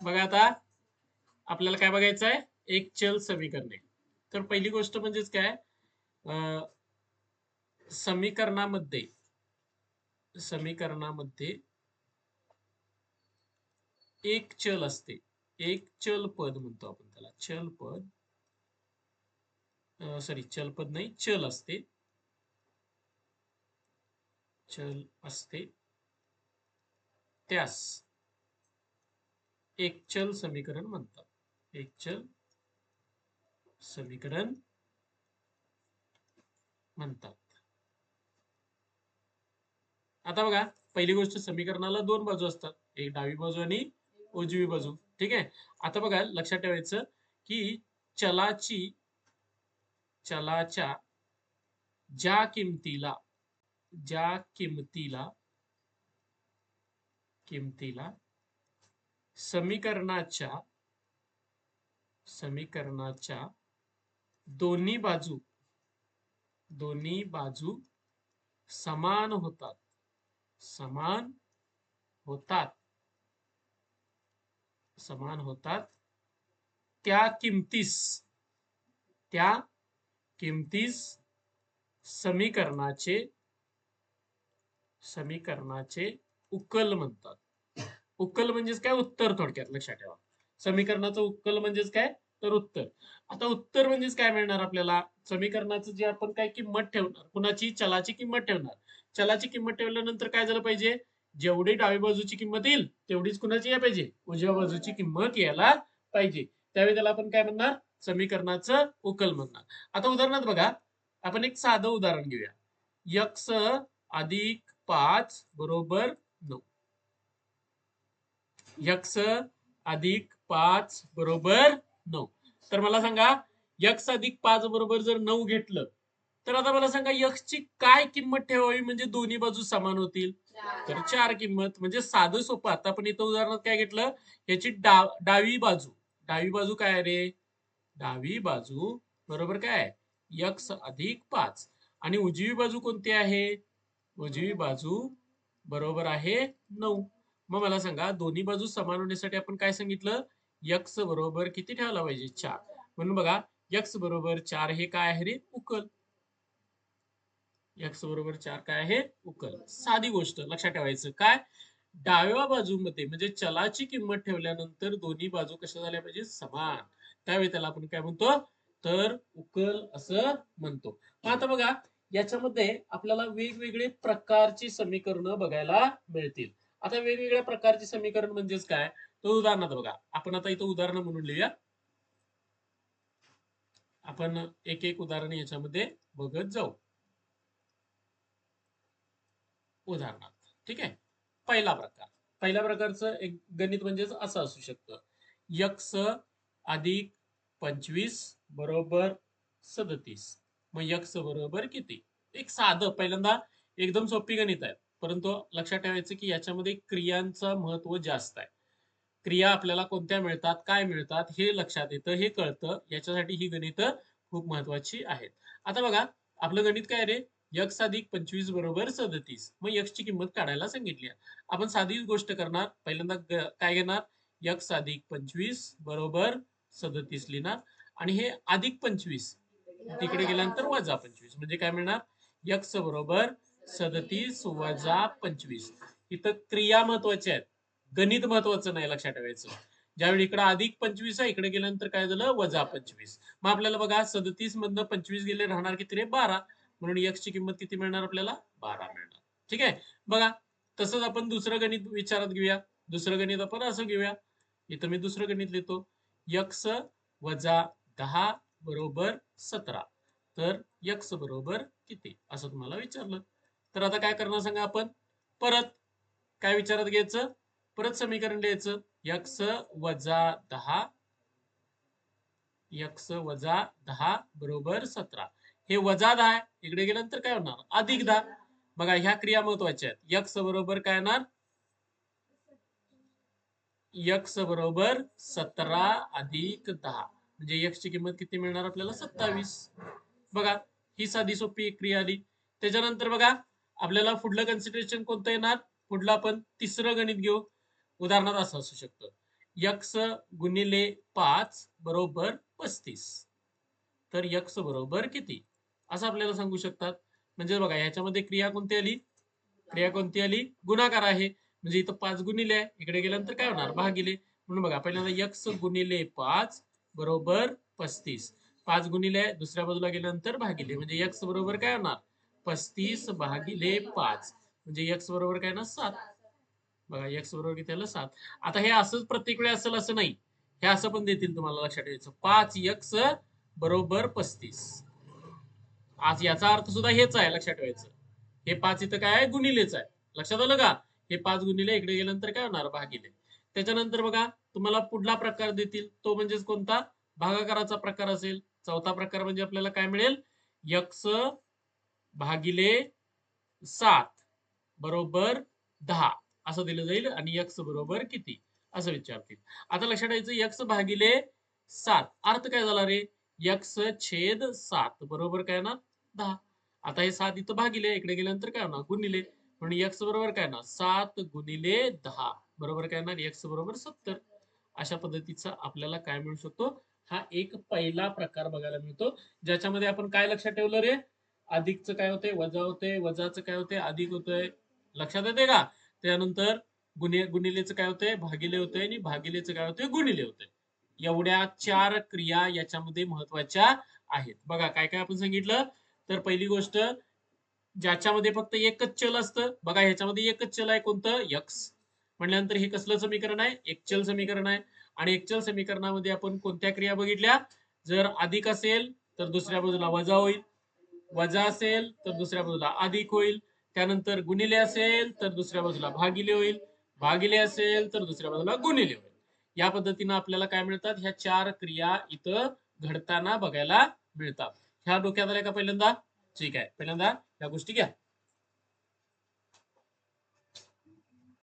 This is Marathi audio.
बघा आता आपल्याला काय बघायचं आहे? एक चल समीकरणे. तर पहिली गोष्ट म्हणजेच काय? अं, समीकरणामध्ये समीकरणामध्ये एक चल असते. एक चल पद म्हणतो आपण त्याला. चल पद सॉरी चल पद नाही चल असते. चल असते. त्यास एक चल समीकरण म्हणतात. एक चल समीकरण म्हणतात. आता बघा पहिली गोष्ट समीकरणाला दोन बाजू असतात. एक डावी बाजू आणि उजवी बाजू. ठीक आहे? आता बघा लक्षात ठेवायचं की चलाची चलाच्या ज्या किमतीला ज्या किमतीला किमतीला समीकरणाच्या समीकरणाच्या दोन्ही बाजू दोन्ही बाजू समान होतात. समान होतात. समान होतात. त्या किमतीस त्या किमतीस समीकरणाचे समीकरणाचे उकल म्हणतात. उकल म्हणजेच काय? उत्तर थोडक्यात लक्षात ठेवा. समीकरणाचं उकल म्हणजेच काय? तर उत्तर. आता उत्तर म्हणजेच काय मिळणार आपल्याला? समीकरणाचं जे आपण काय किंमत ठेवणार कुणाची? चलाची किंमत ठेवणार. चलाची किंमत ठेवल्यानंतर काय झालं पाहिजे? जेवढी डावी बाजूची किंमत येईल तेवढीच कुणाची या पाहिजे? उजव्या बाजूची किंमत यायला पाहिजे. त्यावेळी त्याला आपण काय म्हणणार? समीकरणाचं उकल म्हणणार. आता उदाहरणार्थ बघा. आपण एक साधं उदाहरण घेऊया. यक्स अधिक पाच बरोबर यक्स अधिक पाच बरोबर नऊ. तर मला सांगा यक्स अधिक पाच बरोबर जर नऊ घेतलं तर आता मला सांगा यक्स ची काय किंमत ठेवावी? म्हणजे दोन्ही बाजू समान होतील. तर चार. किंमत म्हणजे साधं सोपं. आता आपण इथं उदाहरणार्थ काय घेतलं? याची डा डावी बाजू. डावी बाजू काय आहे रे? डावी बाजू. बरोबर काय? यक्स अधिक पाच. आणि उजवी बाजू कोणती आहे? उजवी बाजू बरोबर आहे नऊ. मग मला सांगा दोन्ही बाजू समान होण्यासाठी आपण काय सांगितलं? यक्स बरोबर किती ठेवायला पाहिजे? चार. म्हणून बघा यक्स बरोबर चार हे काय आहे रे? उकल. यक्स बरोबर चार काय आहे? उकल. साधी गोष्ट लक्षात ठेवायचं. काय? डाव्या बाजूमध्ये म्हणजे चलाची किंमत ठेवल्यानंतर दोन्ही बाजू कशा झाल्या पाहिजे? समान. त्यावेळी त्याला आपण काय म्हणतो? तर उकल असं म्हणतो. आता बघा याच्यामध्ये आपल्याला वेगवेगळे प्रकारची समीकरणं बघायला मिळतील. आता वेगवेगळ्या प्रकारचे समीकरण म्हणजेच काय? तो उदाहरणार्थ बघा. आपण आता इथं उदाहरण म्हणून लिहूया. आपण एक एक उदाहरण याच्यामध्ये बघत जाऊ. उदाहरणार्थ ठीक आहे? पहिला प्रकार. पहिल्या प्रकारचं एक गणित म्हणजेच असं असू शकतं. यक्स अधिक पंचवीस बरोबर सदतीस. मग यक्स बरोबर किती? एक साधं. पहिल्यांदा एकदम सोपी गणित आहे. परंतु लक्षात ठेवायचं की याच्यामध्ये क्रियांचं महत्त्व जास्त आहे. क्रिया आपल्याला कोणत्या मिळतात काय मिळतात हे लक्षात येतं हे कळतं. याच्यासाठी ही गणित खूप महत्वाची आहेत. आता बघा आपलं गणित काय रे? यक्स अधिक पंचवीस बरोबर सदतीस. मग यक्स ची किंमत काढायला सांगितली. आपण साधीच गोष्ट करणार. पहिल्यांदा काय घेणार? यक्स अधिक पंचवीस बरोबर सदतीस लिहिणार. आणि हे अधिक पंचवीस तिकडे गेल्यानंतर वजा पंचवीस. म्हणजे काय मिळणार? यक्स बरोबर सदतीस वजा पंचवीस. इथं क्रिया महत्त्वाच्या आहेत. गणित महत्वाचं नाही लक्षात ठेवायचं. ज्यावेळी इकडे अधिक पंचवीस आहे इकडे गेल्यानंतर काय झालं? वजा पंचवीस. मग आपल्याला बघा सदतीस मधनं पंचवीस गेले राहणार किती रे? बारा. म्हणून यक्स ची किंमत किती मिळणार आपल्याला? बारा मिळणार. ठीक आहे? बघा तसंच आपण दुसरं गणित विचारात घेऊया. दुसरं गणित आपण असं घेऊया. इथं मी दुसरं गणित लिहितो. यक्स वजा दहा बरोबर सतरा. तर यक्स बरोबर किती? असं तुम्हाला विचारलं. तर आता काय करणार सांगा आपण? परत काय विचारात घ्यायचं? परत समीकरण लिहायचं. यक्स वजा दहा. यक्स वजा दहा बरोबर सतरा. हे वजा दहा आहे. इकडे गेल्यानंतर काय होणार? अधिक दहा. बघा ह्या क्रिया महत्त्वाच्या आहेत. यक्स बरोबर काय येणार यक्स बरोबर सतरा अधिक दहा. म्हणजे यक्स ची किंमत किती मिळणार आपल्याला? सत्तावीस. बघा ही साधी सोपी एक क्रिया आली. त्याच्यानंतर बघा आपल्याला पुढलं कन्सिडरेशन कोणतं येणार? पुढलं आपण तिसरं गणित घेऊ. उदाहरणार्थ असं असू शकतं. यक्स गुणिले पाच बरोबर पस्तीस. तर यक्स बरोबर किती? असं आपल्याला सांगू शकतात. म्हणजे बघा याच्यामध्ये क्रिया कोणती आली? क्रिया कोणती आली? गुणाकार आहे. म्हणजे इथं पाच गुणिले आहे. इकडे गेल्यानंतर काय होणार? भागिले. म्हणून बघा पहिल्यांदा यक्स गुणिले पाच बरोबर पस्तीस. पाच गुणिले दुसऱ्या बाजूला गेल्यानंतर भागिले. म्हणजे यक्स बरोबर काय होणार? पस्तीस भागिले पाच. म्हणजे एक्स बरोबर काय ना सात. बघा एक्स बरोबर किती आलं? सात. आता हे असंच प्रत्येक वेळी असेल असं नाही. हे असं पण देतील तुम्हाला लक्षात ठेवायचं. पाच एक्स बरोबर पस्तीस. आज याचा अर्थ सुद्धा हेच आहे लक्षात ठेवायचं. हे पाच इथं काय आहे? गुणिलेच आहे. लक्षात आलं का? हे पाच गुणिले इकडे गेल्यानंतर काय होणार? भागिले. त्याच्यानंतर बघा तुम्हाला पुढला प्रकार देतील. तो म्हणजेच कोणता? भागाकाराचा प्रकार असेल. चौथा प्रकार म्हणजे आपल्याला काय मिळेल? यक्स भागिले सात बरोबर दहा. असं दिलं जाईल आणि यक्स बरोबर किती? असं विचारतील. आता लक्षात ठेवायचं यक्स भागिले सात. अर्थ काय झाला रे? यक्स छेद सात. बरोबर काय ना? दहा. आता हे सात इथं भागिले इकडे गेल्यानंतर काय होणार? गुणिले. म्हणून यक्स बरोबर काय ना सात गुणिले दहा. बरोबर काय ना यक्स बरोबर सत्तर. अशा पद्धतीचा आपल्याला काय मिळू शकतो? हा एक पहिला प्रकार बघायला मिळतो. ज्याच्यामध्ये आपण काय लक्षात ठेवलं रे? अधिकचं काय होते वजा होते वजाचं काय होते अधिक होतंय. लक्षात येते का? त्यानंतर गुन्हे गुणिलेचं काय होतंय? भागिले होते आणि भागिलेचं काय होते गुणिले होते एवढ्या चार क्रिया याच्यामध्ये महत्त्वाच्या आहेत. बघा काय काय आपण सांगितलं? तर पहिली गोष्ट ज्याच्यामध्ये फक्त एकच चल असतं बघा ह्याच्यामध्ये एकच चल आहे कोणतं? यक्स. म्हटल्यानंतर हे कसलं समीकरण आहे? एकचल समीकरण आहे. आणि एकचल समीकरणामध्ये आपण कोणत्या क्रिया बघितल्या? जर अधिक असेल तर दुसऱ्या बाजूला वजा होईल. वजा असेल तर दुसऱ्या बाजूला अधिक होईल. त्यानंतर गुणिले असेल तर दुसऱ्या बाजूला भागिले होईल. भागिले असेल तर दुसऱ्या बाजूला गुणिले होईल. या पद्धतीनं आपल्याला काय मिळतात? ह्या चार क्रिया इथं घडताना बघायला मिळतात. ह्या डोक्यात आल्या का पहिल्यांदा? ठीक आहे. पहिल्यांदा या गोष्टी घ्या.